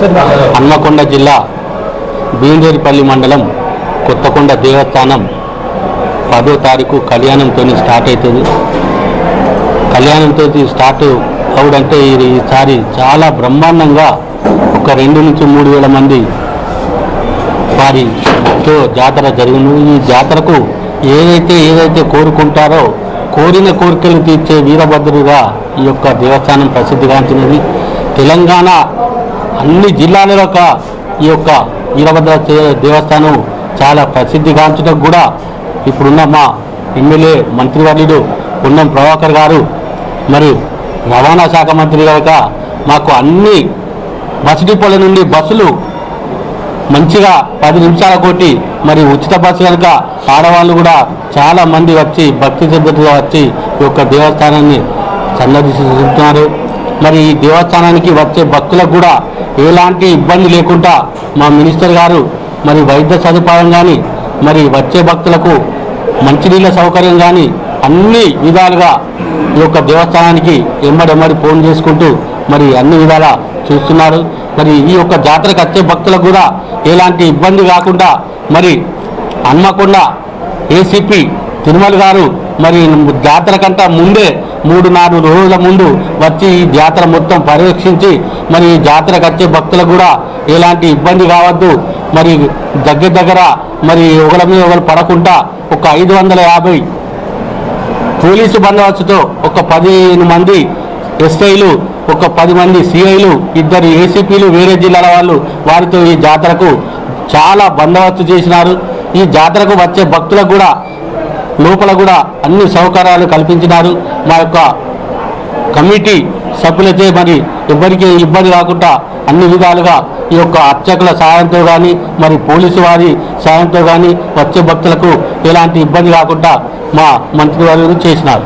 హన్మకొండ జిల్లా బీందేరిపల్లి మండలం కొత్తకొండ దేవస్థానం పదో తారీఖు కళ్యాణంతో స్టార్ట్ అవుతుంది. కళ్యాణంతో స్టార్ట్ అవుడంటే ఈసారి చాలా బ్రహ్మాండంగా ఒక రెండు నుంచి మూడు వేల మంది వారితో జాతర జరిగింది ఈ జాతరకు ఏదైతే ఏదైతే కోరుకుంటారో కోరిన కోరికలు తీర్చే వీరభద్రుగా ఈ యొక్క దేవస్థానం ప్రసిద్ధిగాంచినది. తెలంగాణ అన్ని జిల్లాల యొక్క ఈ యొక్క వీరభద్ర దేవస్థానం చాలా ప్రసిద్ధిగాంచడం కూడా ఇప్పుడున్న మా ఎమ్మెల్యే మంత్రివర్యుడు పొన్నం ప్రభాకర్ గారు మరియు రవాణా శాఖ మంత్రి కనుక మాకు అన్ని బస్ డిపోల నుండి బస్సులు మంచిగా పది నిమిషాల కోటి మరి ఉచిత బస్సు కనుక ఆడవాళ్ళు కూడా చాలా మంది వచ్చి భక్తి శ్రద్ధగా వచ్చి ఈ యొక్క దేవస్థానాన్ని సందర్శిస్తున్నారు. మరి ఈ దేవస్థానానికి వచ్చే భక్తులకు కూడా ఎలాంటి ఇబ్బంది లేకుండా మా మినిస్టర్ గారు మరి వైద్య సదుపాయం కానీ మరి వచ్చే భక్తులకు మంచినీళ్ళ సౌకర్యం కానీ అన్ని విధాలుగా ఈ యొక్క దేవస్థానానికి ఎమ్మడెమ్మడి ఫోన్ చేసుకుంటూ మరి అన్ని విధాలా చూస్తున్నారు. మరి ఈ యొక్క జాతరకు వచ్చే భక్తులకు కూడా ఎలాంటి ఇబ్బంది కాకుండా మరి హన్మకొండ ఏసీపీ తిరుమల గారు మరి జాతర కంటే ముందే మూడు నాలుగు రోజుల ముందు వచ్చి ఈ జాతర మొత్తం పర్యవేక్షించి మరి ఈ జాతరకు వచ్చే భక్తులకు కూడా ఎలాంటి ఇబ్బంది కావద్దు. మరి దగ్గర దగ్గర మరి ఒకరి మీద ఒకరు పడకుండా ఒక ఐదు వందల యాభై పోలీసు బందోబస్తుతో ఒక పదిహేను మంది ఎస్ఐలు ఒక పది మంది సిఐలు ఇద్దరు ఏసీపీలు వేరే జిల్లాల వాళ్ళు వారితో ఈ జాతరకు చాలా బందోబస్తు చేసినారు. ఈ జాతరకు వచ్చే భక్తులకు కూడా లోపల కూడా అన్ని సౌకర్యాలు కల్పించినారు. మా యొక్క కమిటీ సభ్యులచే మరి ఎవరికి ఇబ్బంది రాకుండా అన్ని విధాలుగా ఈ యొక్క అర్చకుల సాయంతో కానీ మరి పోలీసు వారి సాయంతో కానీ వచ్చే భక్తులకు ఎలాంటి ఇబ్బంది రాకుండా మా మంత్రి వారు చేసినారు.